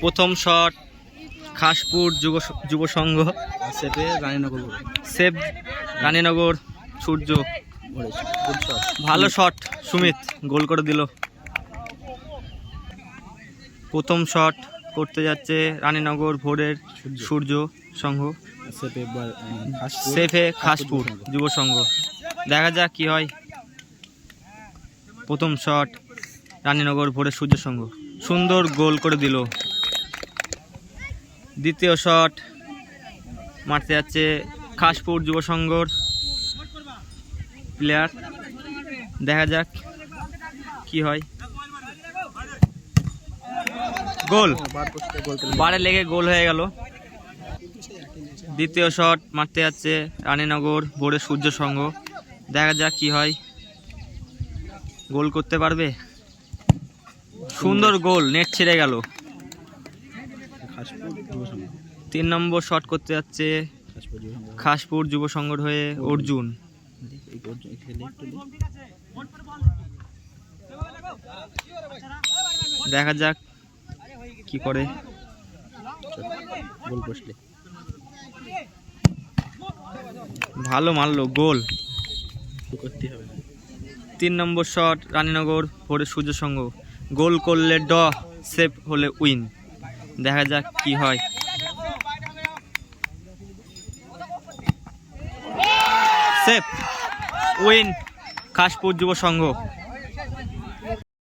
প্রথম শট খাসপুর যুব যুব সংঘ। রানীনগর সেভ রানীনগর সূর্য। ভালো শট সুমিত। গোল করে দিল। প্রথম শট করতে যাচ্ছে রানীনগর ভোরের সূর্য সংঘ। সেফে খাসপুর। যুব সংঘ। দেখা যাক কি হয়। প্রথম শট রানীনগর ভোরের সূর্য সংঘ। সুন্দর গোল করে দিল। দ্বিতীয় শট। মারতে যাচ্ছে খাসপুর যুব সংঘর প্লেয়ার দেখা যাক কি হয়। গোল। বার লেগে গোল হয়ে গেল। দ্বিতীয় শট মারতে যাচ্ছে রানীনগর ভোরে সূর্য সংঘ। দেখা যাক কি হয়। গোল করতে পারবে? সুন্দর গোল নেট ছেড়ে গেল। তিন নম্বর শট করতে যাচ্ছে খাসপুর যুব সংঘর হয়ে অর্জুন। দেখা যাক কি করে। গোল পোস্টে ভালো মারলো গোল। করতে হবে। তিন নম্বর শট রানীনগর ভোরে সূর্য সংঘ। গোল করলে ড সেভ হলে উইন। দেখা যাক কি হয়। সেভ, উইন খাসপুর যুব সংঘ।